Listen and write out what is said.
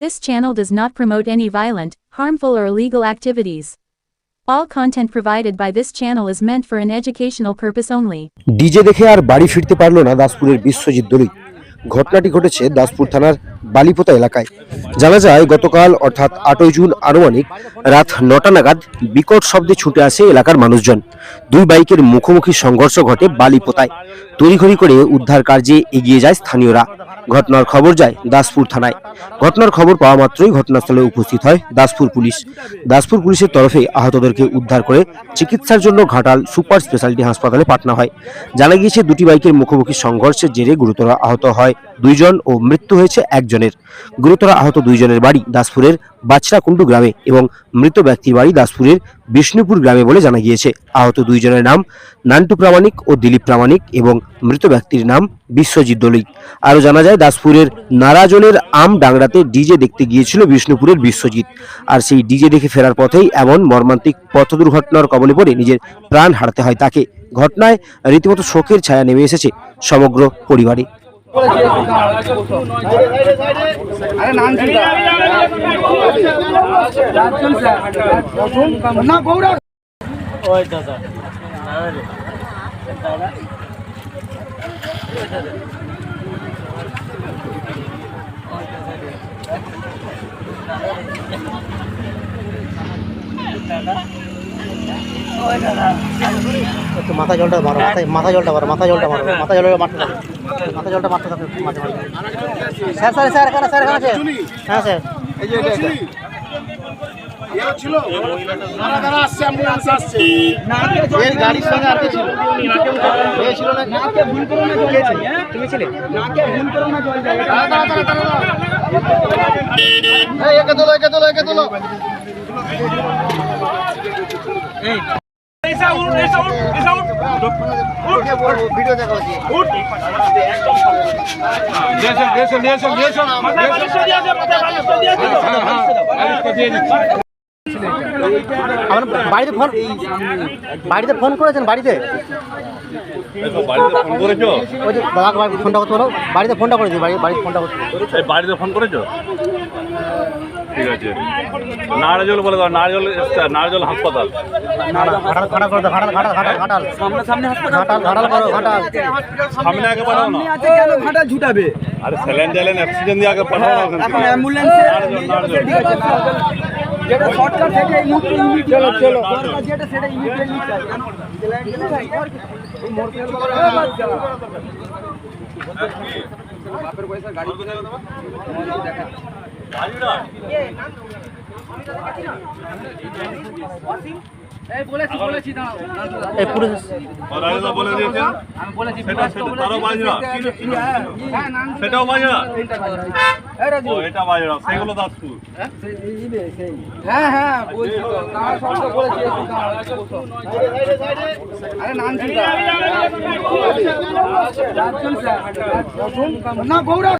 This channel does not promote any violent, harmful or illegal activities. All content provided by this channel is meant for an educational purpose only. DJ দেখে আর বাড়ি ফিরতে পারল না দাসপুরের বিশ্বজিৎ দলুই ঘটনাটি ঘটেছে দাসপুর থানার বালিপোতা এলাকায়। জানা যায় গতকাল অর্থাৎ আটই জুন আনুমানিক রাত নটা নাগাদ বিকট শব্দে ছুটে আসে এলাকার মানুষজন। দুই বাইকের মুখোমুখি সংঘর্ষ ঘটে বালিপোতায়। তড়িঘড়ি করে উদ্ধার কার্যে এগিয়ে যায় স্থানীয়রা। ঘটনার খবর যায় দাসপুর থানায়। ঘটনার খবর পাওয়া মাত্রই ঘটনাস্থলে উপস্থিত হয় দাসপুর পুলিশ। দাসপুর পুলিশের তরফে আহতদেরকে উদ্ধার করে চিকিৎসার জন্য ঘাটাল সুপার স্পেশালিটি হাসপাতালে পাঠানো হয়। জানা গিয়েছে, দুটি বাইকের মুখোমুখি সংঘর্ষের জেরে গুরুতর আহত হয় দুইজন ও মৃত্যু হয়েছে একজনের। গুরুতর আহত দুইজনের বাড়ি দাসপুরের বাছড়াকুণ্ডু গ্রামে এবং মৃত ব্যক্তির বাড়ি দাসপুরের বিষ্ণুপুর গ্রামে বলে জানা গিয়েছে। আহত দুইজনের নাম নান্টু প্রামাণিক ও দিলীপ প্রামাণিক এবং মৃত ব্যক্তির নাম বিশ্বজিৎ দলুই আরও জানা যায় দাসপুরের নারাজলের আম ডাংরাতে ডিজে দেখতে গিয়েছিল বিষ্ণুপুরের বিশ্বজিৎ আর সেই ডিজে দেখে ফেরার পথেই এমন মর্মান্তিক পথ দুর্ঘটনার কবলে পড়ে নিজের প্রাণ হারাতে হয় তাকে ঘটনায় রীতিমতো শোকের ছায়া নেমে এসেছে সমগ্র পরিবারে না মাথা জলটা মারো মাথায় মাথা জলটা মারো মাথা জলটা মারো মাথা জলটা মারতে থাকো। মাথা জলটা মারতে থাকো মাঝে মাঝে। স্যার স্যার স্যার, এখানে স্যার এখানে হ্যাঁ স্যার। এর গাড়ির সঙ্গে আর কে ছিল? এ ছিল না? নাকে ভুল করো না চলে যাই হ্যাঁ? তুমি ছিলে। নাকে ভুল করো না চলে যাই দাঁড়া দাঁড়া দাঁড়া দাঁড়া এই একে তোলো একে তোলো একে তোলো। ভিডিও দেখা হচ্ছে আমার বাড়িতে ফোন বাড়িতে ফোন করেছেন বাড়িতে? ওই যে দাদা ফোনটা করতে বলো। বাড়িতে ফোনটা করেছি বাড়িতে ফোনটা করতে। বাড়িতে ফোন করেছ? ঠিক আছে। নারজল বলে দাও নারজল নারজল হাসপাতাল। ঘাটাল সামনে আগে পাঠাও না। কেন? ঝুটাবে আরে স্যালেন ট্যালেন অক্সিজেন দিয়ে আগে পাঠাও না এখন অ্যাম্বুলেন্সে নারজল নারজল। যেটা শর্টকাট থেকে ইমিডিয়েট চলো চলো। যেটা সেটা চাই আর রাজদা বলে গাড়ি সেটা সেটা তারও বাজরা সেটাও বাজরা এটা বাজরা সেগুলো দাসপুর হ্যাঁ হ্যাঁ বলছি তো না গৌরা